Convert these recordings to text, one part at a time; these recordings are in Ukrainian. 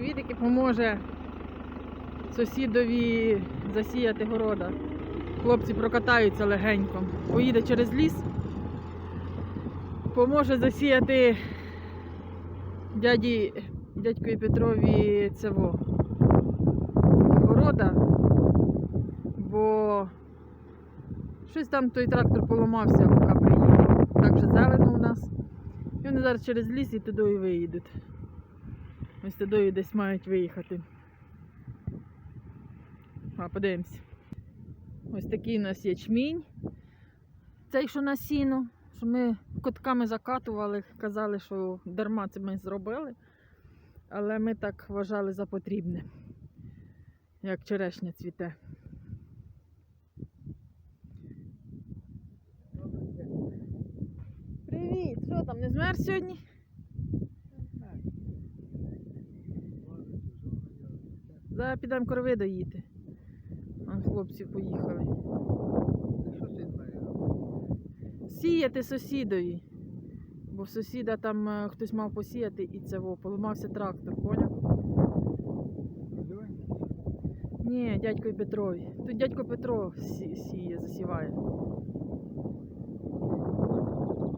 привіт, який поможе сусідові засіяти города. Хлопці прокатаються легенько. Поїде через ліс, поможе засіяти дяді, дядькові Петрові цево города, бо щось там той трактор поламався, поки приїхав. Так же зелено у нас. І вони зараз через ліс і туди і виїдуть. Ось туди десь мають виїхати. А, подивимось. Ось такий у нас ячмінь. Цей, що на сіно, що ми котками закатували, казали, що дарма це ми зробили. Але ми так вважали за потрібне, як черешня цвіте. Привіт! Що там, не змерз сьогодні? Зараз підемо корови доїти. Вон хлопці поїхали. Сіяти сусідові. Бо в сусіда там е, хтось мав посіяти і це во, поламався трактор, поняв? Ні, дядько Петрові. Тут дядько Петро сі- сіє, засіває.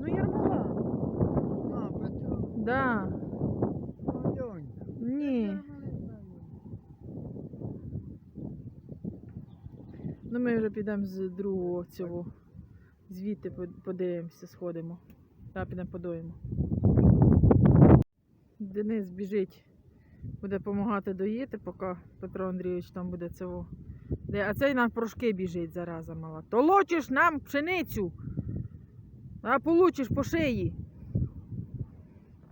Ну Ярмола. Да. Ні. Ну ми вже підемо з другого цього. Звідти подивимося, сходимо. Та підемо подоїмо. Денис біжить, буде допомагати доїти, поки Петро Андрійович там буде цього. А цей на порошки біжить зараза мала. Толочиш нам пшеницю, а получиш по шиї.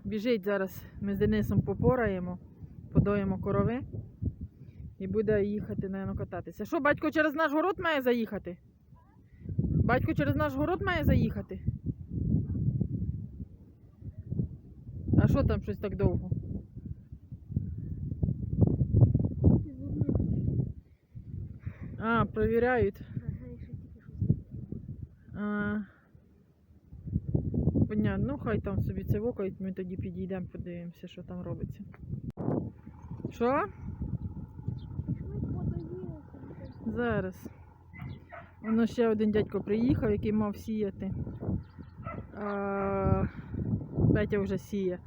Біжить зараз. Ми з Денисом попораємо, подоїмо корови і буде їхати, напевно, кататися. Що, батько через наш город має заїхати? Батько через наш город має заїхати? А що там щось так довго? А, провіряють. А, понятно, ну хай там собі це вокають, ми тоді підійдемо, подивимося, що там робиться. Що? Зараз. Воно ще один дядько приїхав, який мав сіяти. А, Петя вже сіє.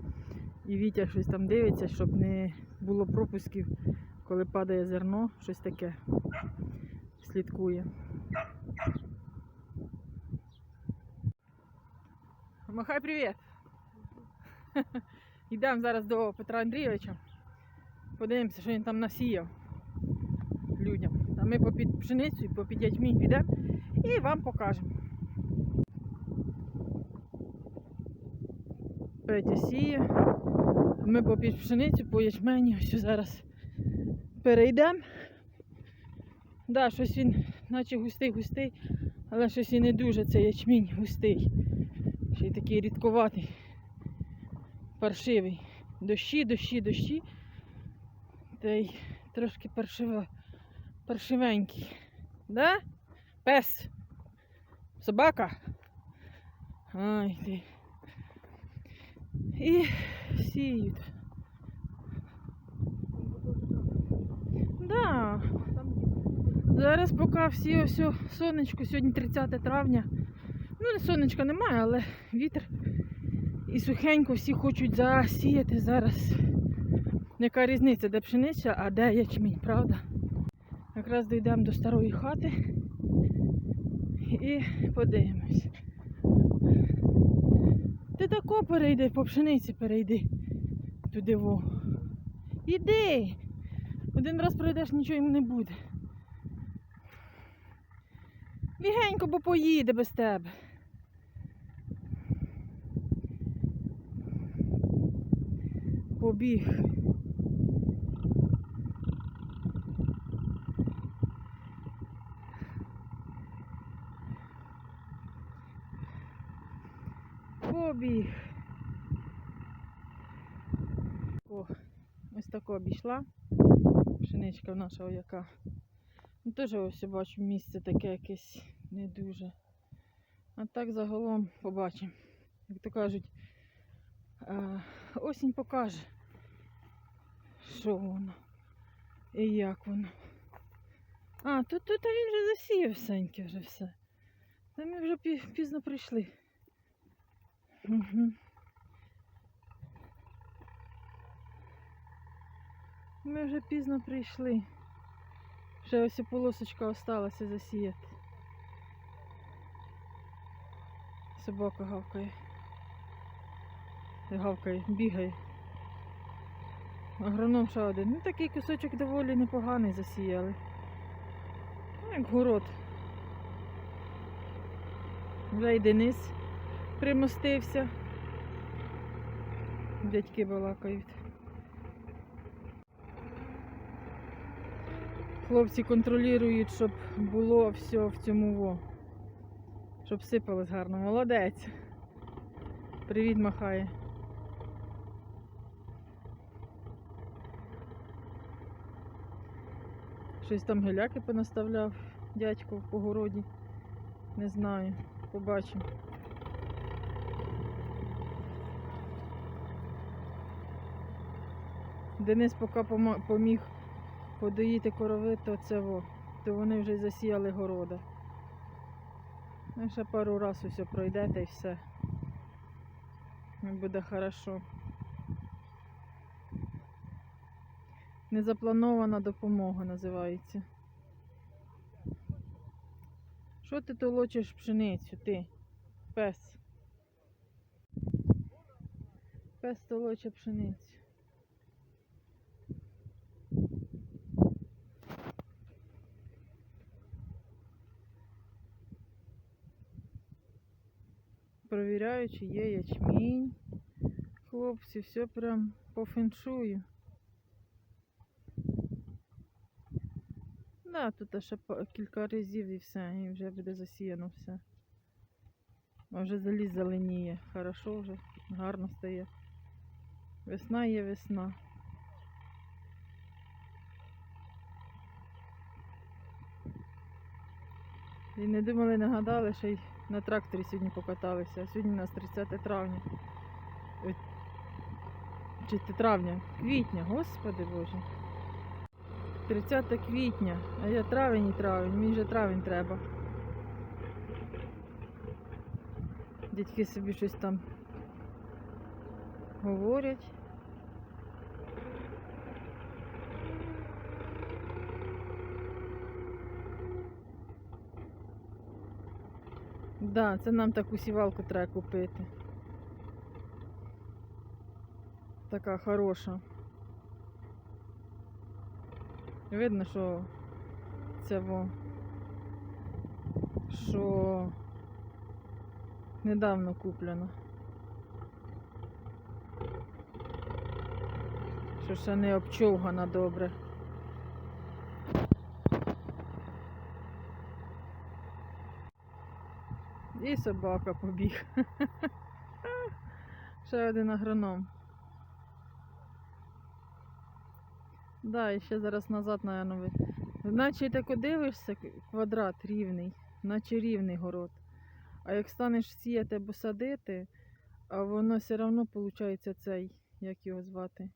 І Вітя щось там дивиться, щоб не було пропусків, коли падає зерно, щось таке. Слідкує. Махай привіт! Йдемо зараз до Петра Андрійовича. Подивимося, що він там насіяв людям. А ми попід пшеницю попід ячмінь підемо і вам покажемо. Петя сіє. Ми попід пшеницю по ячмені ось зараз перейдемо. Да, щось він наче густий-густий, але щось і не дуже цей ячмінь густий. Ще й такий рідковатий, паршивий. Дощі, дощі, дощі. Та й трошки паршиво, паршивенький. Да? Пес. Собака. Ай ти. І сіють. Да. Зараз поки всі ось сонечко, сьогодні 30 травня. Ну, не сонечка немає, але вітер. І сухенько всі хочуть засіяти зараз. Яка різниця, де пшениця, а де ячмінь, правда? Якраз дійдемо до старої хати і подивимось. Ти тако перейди, по пшениці перейди туди во. Іди! Один раз пройдеш, нічого йому не буде. Лігенько, бо поїде без тебе. Побіг. Побіг. О, ось тако обійшла. Пшеничка наша яка. Ну, теж ось я бачу місце таке якесь не дуже. А так загалом побачимо. Як то кажуть, е, осінь покаже, що воно. І як воно. А, тут, тут він вже засіяв Сеньки вже все. Та ми вже пізно прийшли. Угу. Ми вже пізно прийшли. Ще ось і полосочка осталася засіяти. Собака гавкає. Гавкає, бігає. Агроном ще один. Ну такий кусочок доволі непоганий засіяли. Ну, як город. Вже й Денис примостився. Дядьки балакають. Хлопці контролюють, щоб було все в цьому во. Щоб сипалось гарно. Молодець. Привіт махає. Щось там геляки понаставляв дядько по городі. Не знаю. Побачимо. Денис поки поміг подоїти корови, то це во, то вони вже засіяли города. Ну, ще пару раз усе пройдете і все. І буде хорошо. Незапланована допомога називається. Що ти толочиш пшеницю, ти? Пес. Пес толоче пшеницю. Провіряю, чи є ячмінь. Хлопці, все прям по феншую. Да, тут ще кілька разів і все, і вже буде засіяно все. А вже заліз зеленіє. Хорошо вже, гарно стає. Весна є весна. І не думали, не гадали, що й на тракторі сьогодні покаталися. Сьогодні у нас 30 травня. Ой, Чи травня? Квітня, господи боже. 30 квітня, а я травень і травень, мені вже травень треба. Дядьки собі щось там говорять. Да, це нам таку сівалку треба купити. Така хороша. Видно, що це во, що недавно куплено. Що ще не обчовгана добре. І собака побіг. Ще один агроном. Да, і ще зараз назад, ви. Наче так дивишся, квадрат рівний, наче рівний город. А як станеш сіяти або садити, а воно все одно виходить цей, як його звати.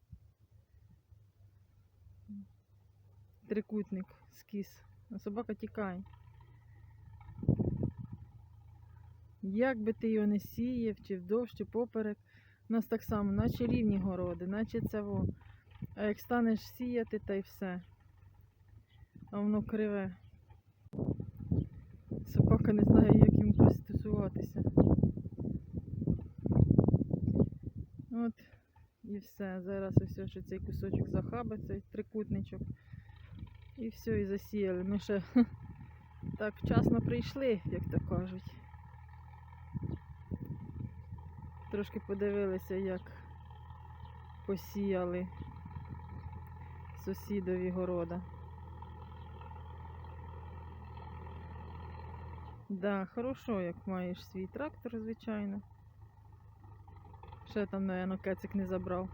Трикутник скіс. А собака тікає. Як би ти його не сіяв, чи вдовж, чи поперек, у нас так само, наче рівні городи, наче це во. А як станеш сіяти, та й все. А воно криве. Собака не знає, як йому пристосуватися. От і все. Зараз ось ще цей кусочок захаби, цей трикутничок. І все, і засіяли. Ми ще так вчасно прийшли, як то кажуть. Трошки подивилися, як посіяли сусідові города. Да, хорошо, як маєш свій трактор, звичайно. Ще там, наверно, кецик не забрав.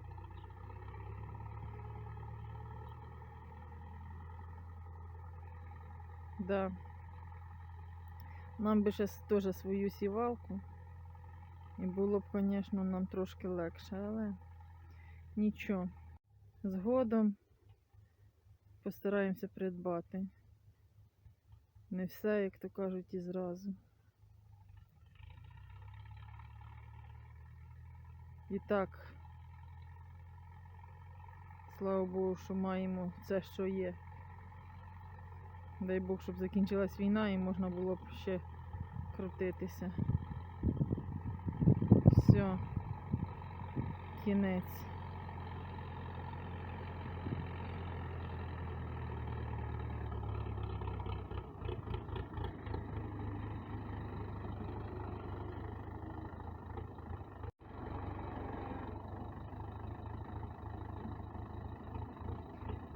Да. Нам би ще теж свою сівалку. І було б, звісно, нам трошки легше, але нічого. Згодом постараємося придбати. Не все, як то кажуть, і зразу. І так, слава Богу, що маємо це, що є. Дай Бог, щоб закінчилась війна і можна було б ще крутитися. Все. Кінець.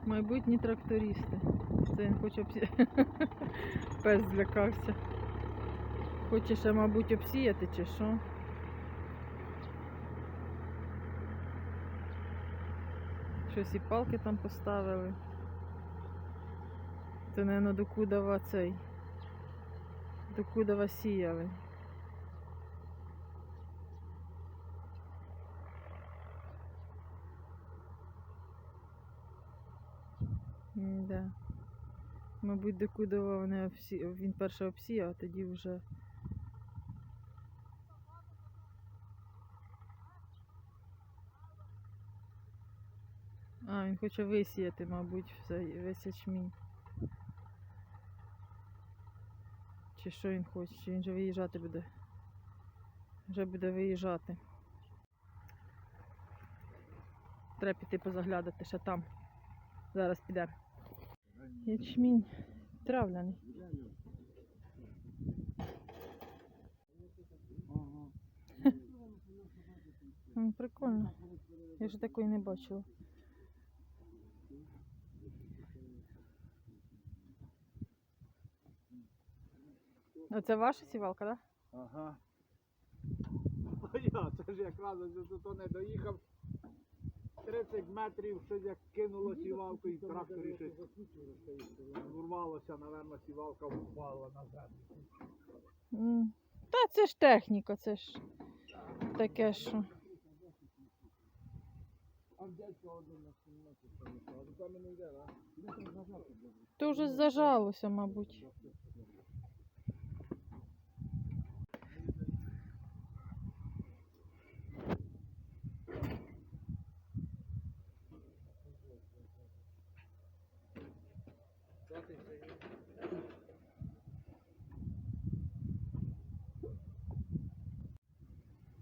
Майбутні трактористи. Це він хоче обсі... Пес злякався. Хоче ще, мабуть, обсіяти чи що? Щось і палки там поставили. Це, мабуть, до Кудова цей. До Кудова сіяли. Да. Мабуть, до Кудова вони обсі... він перше обсіяв, а тоді вже. А, він хоче висіяти, мабуть, весь ячмінь. Чи що він хоче? Чи він же виїжджати буде? Вже буде виїжджати. Треба піти позаглядати ще там. Зараз підемо. Ячмінь травляний. Прикольно. Я ж такої не бачила. Оце ваша сівалка, так? Ага. А я, це ж якраз то не доїхав 30 метрів, щось як кинуло сівалку і в тракторі щось урвалося, напевно, сівалка впала на землю. Та це ж техніка, це ж таке, що. А в дядька один на 17 поїхав, а мене То вже зажалося, мабуть.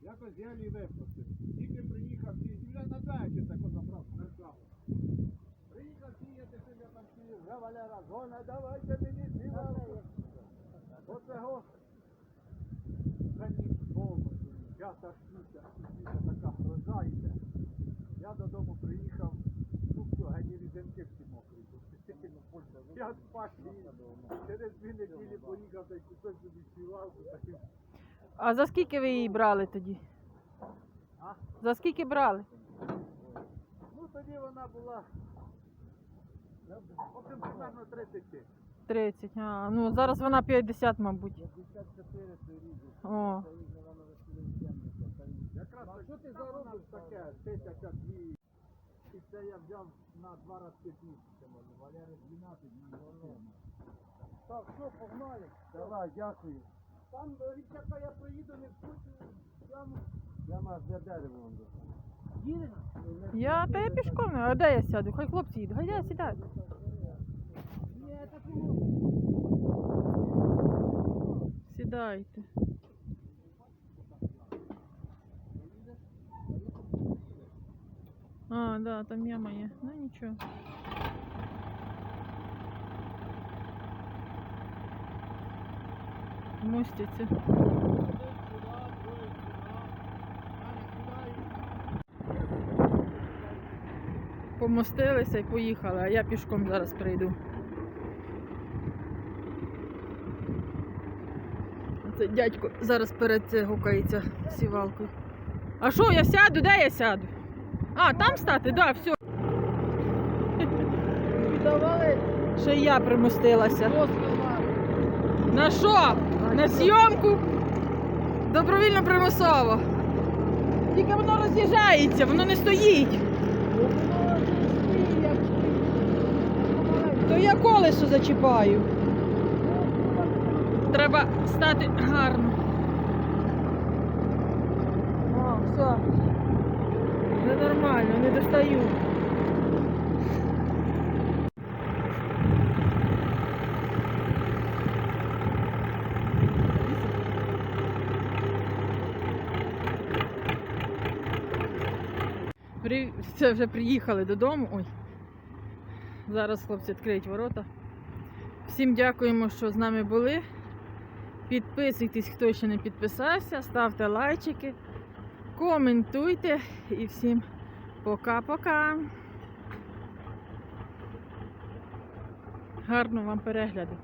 Якось я лі сію, вже Валера, зона, давайте мені сівалку. Оце го. Мені повністю. Я та штука, штука така гроза йде. Я додому приїхав, ну все, гені різинки всі мокрі. Я спати. Через дві неділі поїхав, та й кусок собі сівалку, А за скільки ви її брали тоді? А? За скільки брали? Ну тоді вона була. Общем, примерно 30 тисяч. 30. А, ну зараз вона 50, мабуть. 54 це різні. О. Якраз а що ти заробиш таке? Тисяча дві. І це я взяв на два рази більше. Валери 12 на Так, що, погнали? Давай, дякую. Там до річака я проїду, не вкручую яму. Яма де дерево вон Їдемо? Я та я пішком, а де я сяду? Хай хлопці їдуть. Хай я сідаю. Ні, такого. Сідайте. А, да, там яма є. Ну нічого. Мостяться. Помостилися і поїхали, а я пішком зараз прийду. Це дядько зараз перед це гукається сівалкою. А що, я сяду? Де я сяду? А, там стати? Да, все. Ще й я примостилася. На що? На зйомку? Добровільно примусово. Тільки воно роз'їжджається, воно не стоїть. То я колесо зачіпаю. Треба стати гарно. О, все. Вже нормально, не достаю. Це вже приїхали додому. Ой. Зараз хлопці відкриють ворота. Всім дякуємо, що з нами були. Підписуйтесь, хто ще не підписався, ставте лайчики, коментуйте і всім пока-пока. Гарного вам перегляду.